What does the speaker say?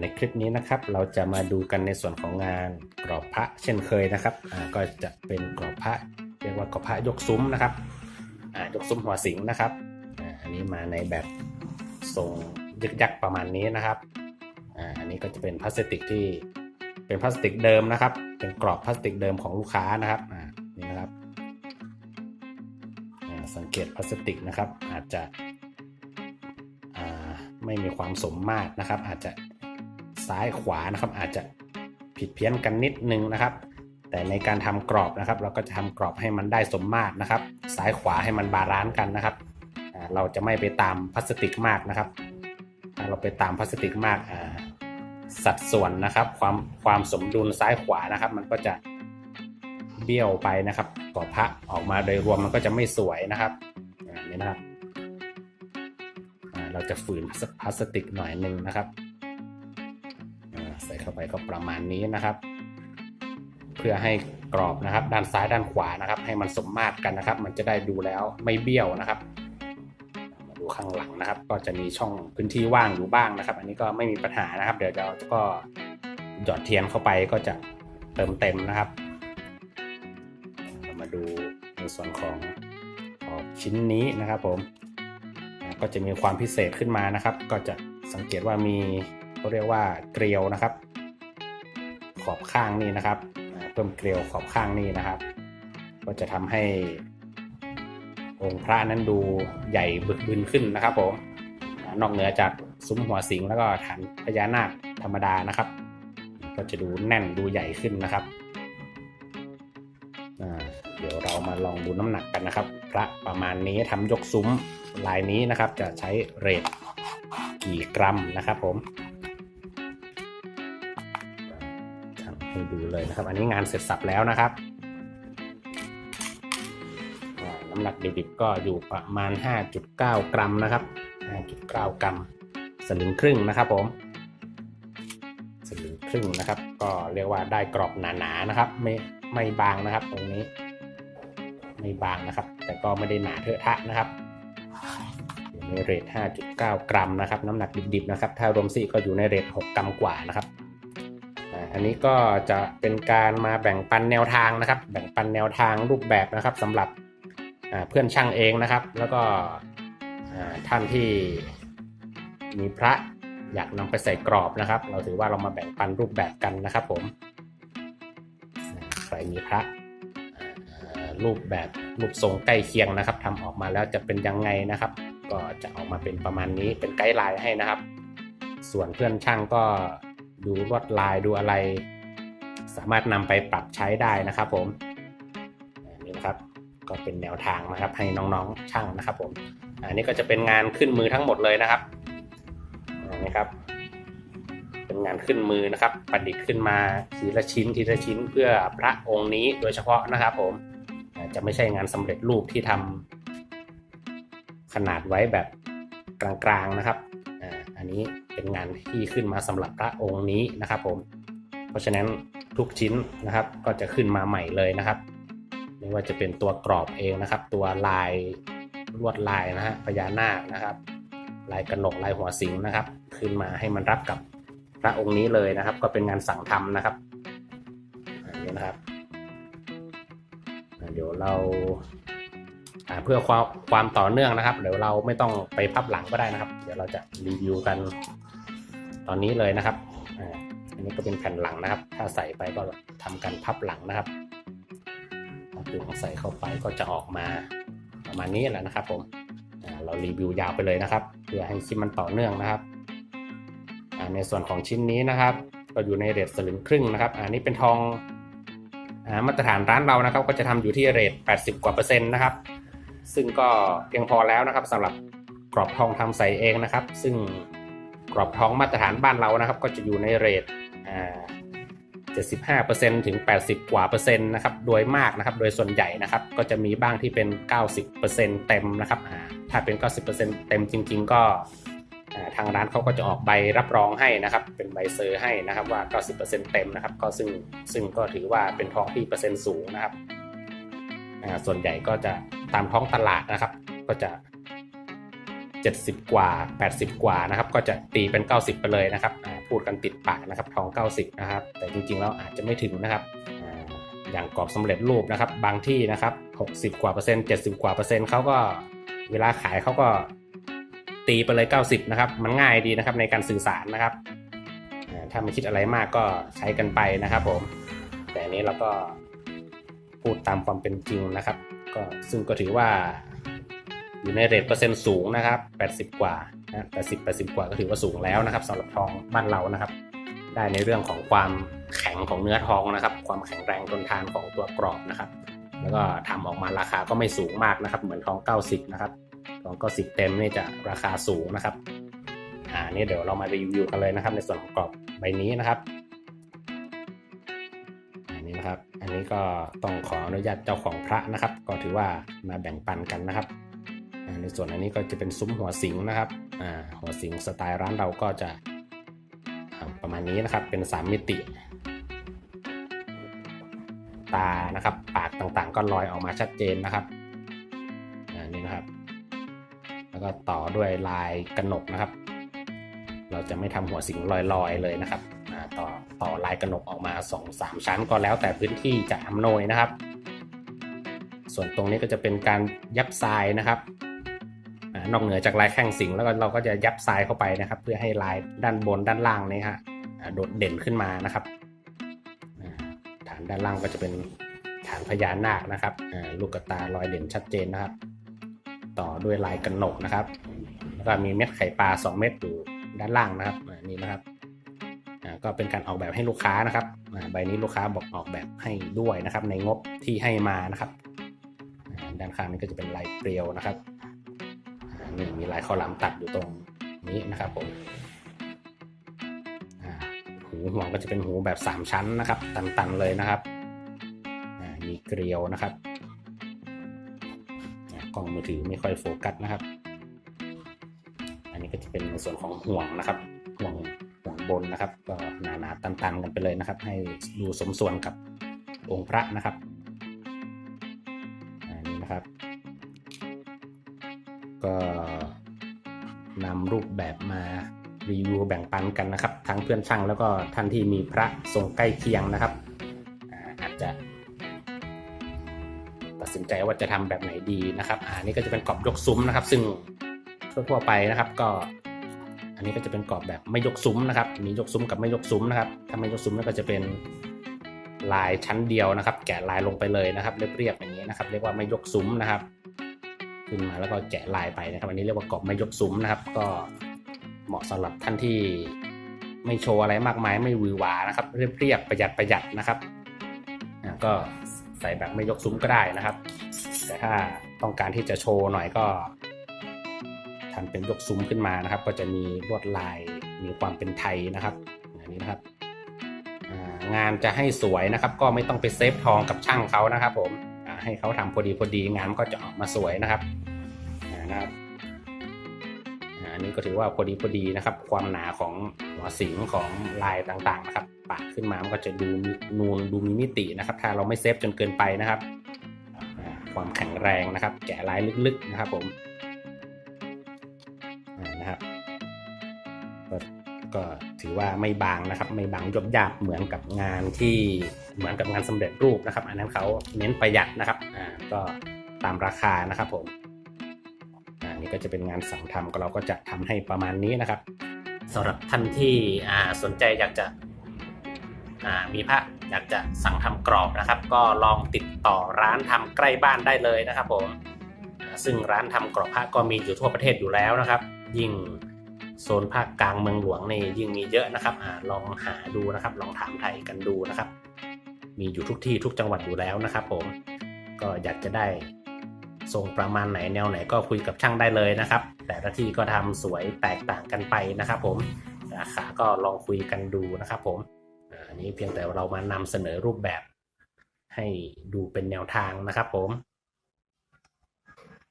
ในคลิปนี้นะครับเราจะมาดูกันในส่วนของงานกรอบพระเช่นเคยนะครับก็จะเป็นกรอบพระเรียกว่ากรอบพระยกซุ้มนะครับยกซุ้มหัวสิงนะครับอันนี้มาในแบบทรงยึกยักประมาณนี้นะครับอันนี้ก็จะเป็นพลาสติกที่เป็นพลาสติกเดิมนะครับ เป็นกรอบพลาสติกเดิมของลูกค้านะครับนี่นะครับสังเกตพลาสติกนะครับอาจจะไม่มีความสมมาตรนะครับ อาจจะ ซ้ายขวานะครับ อาจจะผิดเพี้ยนกันนิดนึงนะครับ แต่ในการทำกรอบนะครับ เราก็จะทำกรอบให้มันได้สมมาตรนะครับ ซ้ายขวาให้มันบาลานซ์กันนะครับ เราจะไม่ไปตามพลาสติกมากนะครับ ถ้าเราไปตามพลาสติกมากสัดส่วนนะครับ ความความสมดุลซ้ายขวานะครับ มันก็จะเบี้ยวไปนะครับกรอบพระออกมาโดยรวมมันก็จะไม่สวยนะครับนี่นะครับเราจะฝืนพลาสติกหน่อยหนึ่งนะครับ ใส่เข้าไปก็ประมาณนี้นะครับ เพื่อให้กรอบนะครับ ด้านซ้ายด้านขวานะครับ ให้มันสมมาตรกันนะครับ มันจะได้ดูแล้วไม่เบี้ยวนะครับมาดูข้างหลังนะครับ ก็จะมีช่องพื้นที่ว่างอยู่บ้างนะครับ อันนี้ก็ไม่มีปัญหานะครับ เดี๋ยวเราก็หยอดเทียนเข้าไปก็จะเติมเต็มนะครับเรามาดูในส่วนของขอบชิ้นนี้นะครับผมก็จะมีความพิเศษขึ้นมานะครับ ก็จะสังเกตว่ามี เขาเรียกว่าเกลียวนะครับ ขอบข้างนี่นะครับเพิ่มเกลียวขอบข้างนี่นะครับ ก็จะทำให้องค์พระนั้นดูใหญ่บึกบึนขึ้นนะครับผมนอกเหนือจากซุ้มหัวสิงแล้วก็ฐานพญานาคธรรมดานะครับ ก็จะดูแน่นดูใหญ่ขึ้นนะครับเดี๋ยวเรามาลองดูน้ำหนักกันนะครับ พระประมาณนี้ทำยกซุ้มลายนี้นะครับ จะใช้เรทกี่กรัมนะครับผม ให้ดูเลยนะครับ อันนี้งานเสร็จสับแล้วนะครับ น้ำหนักดิบๆก็อยู่ประมาณ 5.9 กรัมนะครับ 5.9 กรัม สลึงครึ่งนะครับผม สลึงครึ่งนะครับ ก็เรียกว่าได้กรอบหนาๆนะครับ ไม่ไม่บางนะครับ ตรงนี้ ไม่บางนะครับ แต่ก็ไม่ได้หนาเทอะทะนะครับอยู่ในเรท5.9 กรัมนะครับ น้ำหนักดิบๆนะครับ ถ้ารวมสี่ก็อยู่ในเรท6กรัมกว่านะครับ อันนี้ก็จะเป็นการมาแบ่งปันแนวทางนะครับ แบ่งปันแนวทางรูปแบบนะครับสำหรับเพื่อนช่างเองนะครับ แล้วก็ท่านที่มีพระอยากนำไปใส่กรอบนะครับ เราถือว่าเรามาแบ่งปันรูปแบบกันนะครับผมใครมีพระรูปแบบรูปทรงใกล้เคียงนะครับทำออกมาแล้วจะเป็นยังไงนะครับ ก็จะออกมาเป็นประมาณนี้เป็นไกด์ไลน์ให้นะครับ ส่วนเพื่อนช่างก็ ดูลวดลายดูอะไร สามารถนำไปปรับใช้ได้นะครับผมนนี้นะครับก็เป็นแนวทางนะครับให้น้องๆช่างนะครับผมอันนี้ก็จะเป็นงานขึ้นมือทั้งหมดเลยนะครับนนี้ครับ เป็นงานขึ้นมือนะครับ ประดิษฐ์ขึ้นมาทีละชิ้นทีละชิ้นเพื่อพระองค์นี้โดยเฉพาะนะครับผมจะไม่ใช่งานสำเร็จรูปที่ทำขนาดไว้แบบกลางๆนะครับอ่าอันนี้ เป็นงานที่ขึ้นมาสำหรับพระองค์นี้นะครับผม เพราะฉะนั้นทุกชิ้นนะครับก็จะขึ้นมาใหม่เลยนะครับ ไม่ว่าจะเป็นตัวกรอบเองนะครับ ตัวลายลวดลายนะฮะพญานาคนะครับ ลายกระหนกลายหัวสิงนะครับ ขึ้นมาให้มันรับกับพระองค์นี้เลยนะครับ ก็เป็นงานสั่งทำนะครับอันนี้นะครับ เดี๋ยวเรา เพื่อความความต่อเนื่องนะครับ เดี๋ยวเราไม่ต้องไปพับหลังก็ได้นะครับ เดี๋ยวเราจะรีวิวกันตอนนี้เลยนะครับอันนี้ก็เป็นแผ่นหลังนะครับ ถ้าใส่ไปก็ทำการพับหลังนะครับถ้าดึงใส่เข้าไปก็จะออกมาประมาณนี้แหละนะครับ ผมเรารีวิวยาวไปเลยนะครับ เพื่อให้คลิปมันต่อเนื่องนะครับ ในส่วนของชิ้นนี้นะครับ ก็อยู่ในเรทสลึงครึ่งนะครับ อันนี้เป็นทองอมาตรฐานร้านเรานะครับ ก็จะทำอยู่ที่เรท80 กว่าเปอร์เซ็นต์นะครับ ซึ่งก็เพียงพอแล้วนะครับสำหรับกรอบทองทำใส่เองนะครับ ซึ่งกรอบทองมาตรฐานบ้านเรานะครับ ก็จะอยู่ในเรทอ่า75%ถึง 80 กว่าเปอร์เซ็นต์นะครับ โดยมากนะครับ โดยส่วนใหญ่นะครับ ก็จะมีบ้างที่เป็น 90%เต็มนะครับอ่าถ้าเป็น 90%เต็มจริง ๆ ก็ทางร้านเขาก็จะออกใบรับรองให้นะครับ เป็นใบเซอร์ให้นะครับว่า 90%เต็มนะครับ ก็ซึ่งซึ่งก็ถือว่าเป็นทองที่เปอร์เซ็นต์สูงนะครับ ส่วนใหญ่ก็จะ ตามท้องตลาดนะครับ ก็จะ 70 กว่า 80 กว่านะครับ ก็จะตีเป็น 90 ไปเลยนะครับ พูดกันติดปากนะครับทอง 90 นะครับ แต่จริงๆแล้วอาจจะไม่ถึงนะครับอย่างกรอบสำเร็จรูปนะครับ บางที่นะครับ 60 กว่าเปอร์เซ็นต์70 กว่าเปอร์เซ็นต์เขาก็เวลาขายเขาก็ตีไปเลย 90 นะครับ มันง่ายดีนะครับในการสื่อสารนะครับ ถ้าไม่คิดอะไรมากก็ใช้กันไปนะครับผม แต่อันนี้เราก็พูดตามความเป็นจริงนะครับ ก็ซึ่งก็ถือว่า อยู่ในเรทเปอร์เซ็นต์สูงนะครับ 80 กว่านะ80 80 กว่าก็ถือว่าสูงแล้วนะครับสำหรับทองบ้านเรานะครับ ได้ในเรื่องของความแข็งของเนื้อทองนะครับ ความแข็งแรงทนทานของตัวกรอบนะครับ แล้วก็ทำออกมาราคาก็ไม่สูงมากนะครับ เหมือนทอง 90 นะครับทอง 90 เต็มนี่จะราคาสูงนะครับอ่านี่เดี๋ยวเรามารีวิวกันเลยนะครับ ในส่วนของกรอบใบนี้นะครับ นะครับ อันนี้ก็ต้องขออนุญาตเจ้าของพระนะครับ ก็ถือว่ามาแบ่งปันกันนะครับ ในส่วนอันนี้ก็จะเป็นซุ้มหัวสิงนะครับหัวสิงสไตล์ร้านเราก็จะประมาณนี้นะครับเป็น 3 มิติ ตานะครับ ปากต่างๆ ก็ลอยออกมาชัดเจนนะครับอ่านี่นะครับ แล้วก็ต่อด้วยลายกระหนกนะครับ เราจะไม่ทำหัวสิงลอยๆเลยนะครับายกระหนกออกมา2อสามชั้นก็แล้วแต่พื้นที่จะอำนวยนะครับ ส่วนตรงนี้ก็จะเป็นการยับทรายนะครับนอกเหนือจากลายแข้งสิงแล้วก็เราก็จะยับทรายเข้าไปนะครับ เพื่อให้ลายด้านบนด้านล่างนี้ฮะโดดเด่นขึ้นมานะครับฐานด้านล่างก็จะเป็นฐานพญานาคนะครับลูกกตาลอยเด่นชัดเจนนะครับ ต่อด้วยลายกระหนกนะครับ แล้วก็มีเม็ดไข่ปลา 2 เม็ดอยู่ด้านล่างนะครับนี่นะครับ ก็เป็นการออกแบบให้ลูกค้านะครับใบนี้ลูกค้าบอกออกแบบให้ด้วยนะครับ ในงบที่ให้มานะครับ ด้านข้างนี้ก็จะเป็นลายเปรียวนะครับนี่มีลายข้อหลามตัดอยู่ตรงนี้นะครับผมหูห่วงก็จะเป็นหูแบบ 3 ชั้นนะครับ ตันๆเลยนะครับมีเกลียวนะครับกล้องมือถือไม่ค่อยโฟกัสนะครับ อันนี้ก็จะเป็นในส่วนของห่วงนะครับ บนนะครับ ก็หนาๆตันๆกันไปเลยนะครับ ให้ดูสมส่วนกับองค์พระนะครับอันนี้นะครับ ก็นำรูปแบบมารีวิวแบ่งปันกันนะครับ ทั้งเพื่อนช่างแล้วก็ท่านที่มีพระทรงใกล้เคียงนะครับอาจจะ ตัดสินใจว่าจะทำแบบไหนดีนะครับอาอันนี้ก็จะเป็นกรอบยกซุ้มนะครับ ซึ่งทั่วๆไปนะครับ ก็ นนี้ก็จะเป็นกรอบแบบไม่ยกซุ้มนะครับ มียกซุ้มกับไม่ยกซุ้มนะครับ ถ้าไม่ยกซุ้มก็จะเป็นลายชั้นเดียวนะครับ แกะลายลงไปเลยนะครับ เรียบๆอย่างนี้นะครับ เรียกว่าไม่ยกซุ้มนะครับ ขึ้นมาแล้วก็แกะลายไปนะครับ อันนี้เรียกว่ากรอบไม่ยกซุ้มนะครับ ก็เหมาะสำหรับท่านที่ไม่โชว์อะไรมากมายไม่วือหวานะครับ เรียบๆประหยัดประหยัดนะครับก็ใส่แบบไม่ยกซุ้มก็ได้นะครับ แต่ถ้าต้องการที่จะโชว์หน่อยก็ ทำเป็นยกซุ้มขึ้นมานะครับ ก็จะมีลวดลายมีความเป็นไทยนะครับอันนี้นะครับงานจะให้สวยนะครับ ก็ไม่ต้องไปเซฟทองกับช่างเขานะครับ ผมให้เขาทำพอดีพอดีงานก็จะออกมาสวยนะครับนะครับอันนี้ก็ถือว่าพอดีพอดีนะครับ ความหนาของหัวสิงของลายต่างๆนะครับปาดขึ้นมามันก็จะดูนูนดูมีมิตินะครับ ถ้าเราไม่เซฟจนเกินไปนะครับ ความแข็งแรงนะครับ แกะลายลึกๆนะครับผม อว่าไม่บางนะครับ ไม่บางยบยาบเหมือนกับงานที่เหมือนกับงานสำเร็จรูปนะครับ อันนั้นเขาเน้นประหยัดนะครับอ่าก็ตามราคานะครับผมอ่านี่ก็จะเป็นงานสั่งทำก็เราก็จะทำให้ประมาณนี้นะครับสำหรับท่านที่อ่าสนใจอยากจะอ่ามีพระอยากจะสั่งทำกรอบนะครับ ก็ลองติดต่อร้านทำใกล้บ้านได้เลยนะครับผมซึ่งร้านทำกรอบพระก็มีอยู่ทั่วประเทศอยู่แล้วนะครับ ยิ่ง โซนภาคกลางเมืองหลวงนี่ยิ่งมีเยอะนะครับอลองหาดูนะครับ ลองถามไทยกันดูนะครับ มีอยู่ทุกที่ทุกจังหวัดอยู่แล้วนะครับ ผมก็อยากจะได้ทรงประมาณไหนแนวไหนก็คุยกับช่างได้เลยนะครับ แต่ละที่ก็ทำสวยแตกต่างกันไปนะครับ ผมราคาก็ลองคุยกันดูนะครับ ผมอันนี้เพียงแต่เรามานำเสนอรูปแบบให้ดูเป็นแนวทางนะครับ ผม